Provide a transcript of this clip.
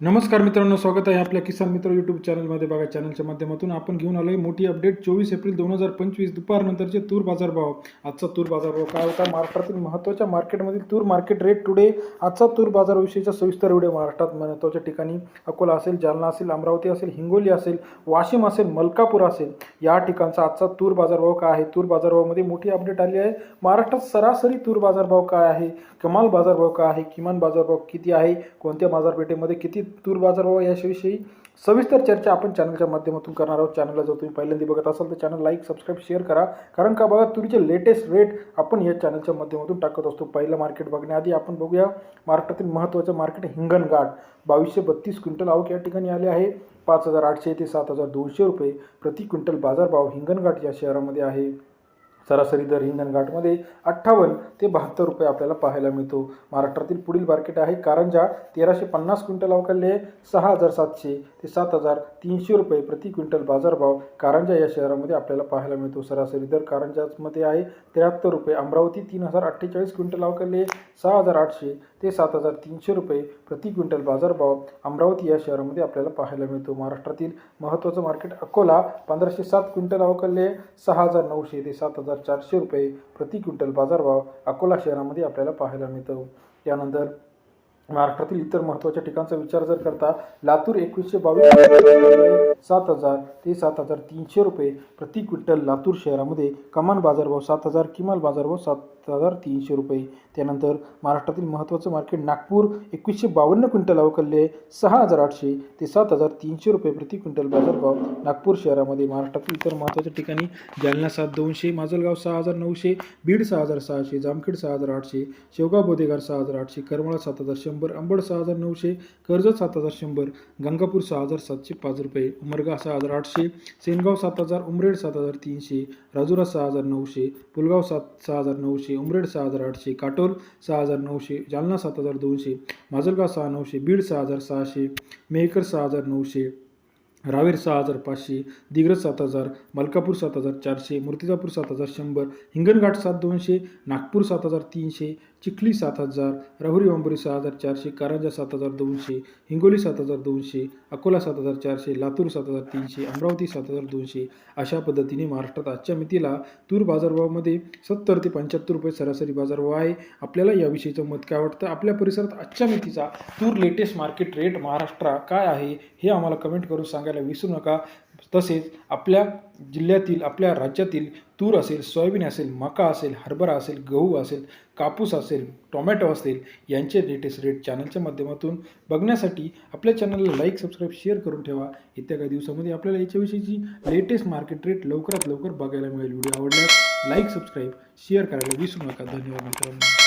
नमस्कार मित्रांनो स्वागत आहे आपल्या किसान मित्र यूट्यूब चॅनलमध्ये बघा चॅनलच्या माध्यमातून आपण घेऊन आलोय मोठी अपडेट चोवीस एप्रिल दोन हजार पंचवीस दुपारनंतरचे तूर बाजारभाव आजचा तूर बाजारभाव काय होता? महाराष्ट्रातील महत्त्वाच्या मार्केटमधील तूर मार्केट रेट टुडे आजचा तूर बाजाराविषयीचा सविस्तर व्हिडिओ महाराष्ट्रात महत्त्वाच्या ठिकाणी अकोला असेल जालना असेल अमरावती असेल हिंगोली असेल वाशिम असेल मलकापूर असेल. या ठिकाणचा आजचा तूर बाजारभाव काय आहे? तूर बाजारभावामध्ये मोठी अपडेट आली आहे. महाराष्ट्रात सरासरी तूर बाजारभाव काय आहे? कमाल बाजारभाव काय आहे? किमान बाजारभाव किती आहे? कोणत्या बाजारपेठेमध्ये किती तूर बाजार भाव याविषयी सविस्तर चर्चा आपण चॅनलच्या माध्यमातून करणार आहोत. चॅनलला जर तुम्ही पहिल्यांदा बघत असाल तर चॅनल लाईक सबस्क्राईब शेअर करा. कारण का बघा तुरीचे लेटेस्ट रेट आपण या चॅनलच्या माध्यमातून टाकत असतो. पहिलं मार्केट बघण्याआधी आपण बघूया महाराष्ट्रातील महत्त्वाचं मार्केट हिंगणघाट. बावीसशे बत्तीस क्विंटल आवक या ठिकाणी आले आहे. पाच हजार आठशे ते सात हजार दोनशे रुपये प्रति क्विंटल बाजारभाव हिंगणघाट या शहरामध्ये आहे. सरासरी दर हिंगणघाटमध्ये अठ्ठावन्न ते बहात्तर रुपये आपल्याला पाहायला मिळतो. महाराष्ट्रातील पुढील मार्केट आहे कारंजा. तेराशे पन्नास क्विंटल अवकालले सहा हजार सातशे ते सात हजार तीनशे रुपये प्रति क्विंटल बाजारभाव कारंजा या शहरामध्ये आपल्याला पाहायला मिळतो. सरासरी दर कारंजामध्ये आहे. त्र्याहत्तर रुपये अमरावती तीन हजार अठ्ठेचाळीस क्विंटल अवकालले सहा हजार आठशे ते सात हजार तीनशे रुपये प्रति क्विंटल बाजारभाव अमरावती या शहरामध्ये आपल्याला पाहायला मिळतो. महाराष्ट्रातील महत्त्वाचं मार्केट अकोला पंधराशे सात क्विंटल अवकालले सहा हजार नऊशे ते सात हजार चारशे रुपये प्रति क्विंटल बाजारभाव अकोला शहरामध्ये आपल्याला पाहायला मिळतो. त्यानंतर महाराष्ट्रातील इतर महत्त्वाच्या ठिकाणचा विचार जर करता लातूर एकवीसशे बावीस सात हजार ते सात हजार तीनशे रुपये प्रति क्विंटल लातूर शहरामध्ये. कमान बाजारभाव सात हजार किमान बाजारभाव सात हजार तीनशे रुपये. त्यानंतर महाराष्ट्रातील महत्त्वाचं मार्केट नागपूर एकवीसशे बावन्न क्विंटल अवकलले सहा हजार आठशे ते सात हजार तीनशे रुपये प्रति क्विंटल बाजारभाव नागपूर शहरामध्ये. महाराष्ट्रातील इतर महत्त्वाच्या ठिकाणी जालना सात दोनशे माजलगाव सहा हजार नऊशे बीड सहा हजार सहाशे जामखेड सहा हजार आठशे शेवगाव बोदेगार सहा हजार आठशे करमाळा सात हजार शंभर अंबड सहा हजार नऊशे कर्जत सात हजार शंभर गंगापूर सहा हजार सातशे पाच रुपये उमरगा सहा हजार आठशे सेनगाव सात हजार उमरेड सात हजार तीनशे राजुरा सहा हजार नऊशे पुलगाव सात सहा हजार नऊशे उमरेड सहा हजार आठशे काटोल सहा हजार नऊशे जालना सात हजार दोनशे माजलगाव सहा नऊशे बीड सहा हजार सहाशे मेहकर सहा हजार नऊशे रावेर सहा हजार पाचशे दिग्रज सात हजार मलकापूर सात हजार चारशे मूर्तिजापूर सात हजार शंभर हिंगणघाट सात दोनशे नागपूर सात हजार तीनशे चिखली सात हजार राहुरी वांबोरी सहा हजार चारशे कारंजा सात हजार दोनशे हिंगोली सात हजार दोनशे अकोला सात हजार चारशे लातूर सात हजार तीनशे अमरावती सात हजार दोनशे अशा पद्धतीने महाराष्ट्रात आजच्या मितीला तूर बाजारभावामध्ये सत्तर ते पंच्याहत्तर रुपये सरासरी बाजारभाव आहे. आपल्याला याविषयीचं मत काय वाटतं? आपल्या परिसरात आजच्या मितीचा तूर लेटेस्ट मार्केट रेट महाराष्ट्र काय आहे? हे आम्हाला कमेंट करून सांगायला विसरू नका. तसेच आपल्या जिल्ह्यातील आपल्या राज्यातील तूर असेल सोयाबीन असेल मका असेल हरभरा असेल गहू असेल कापूस असेल टोमॅटो असेल यांचे लेटेस्ट रेट चॅनलच्या माध्यमातून बघण्यासाठी आपल्या चॅनलला लाईक सबस्क्राईब शेअर करून ठेवा. येत्या काही दिवसामध्ये आपल्याला याच्याविषयीची लेटेस्ट मार्केट रेट लवकरात लवकर बघायला मिळेल. व्हिडिओ आवडल्यास लाईक सबस्क्राईब शेअर करायला विसरू नका. धन्यवाद मित्रांनो.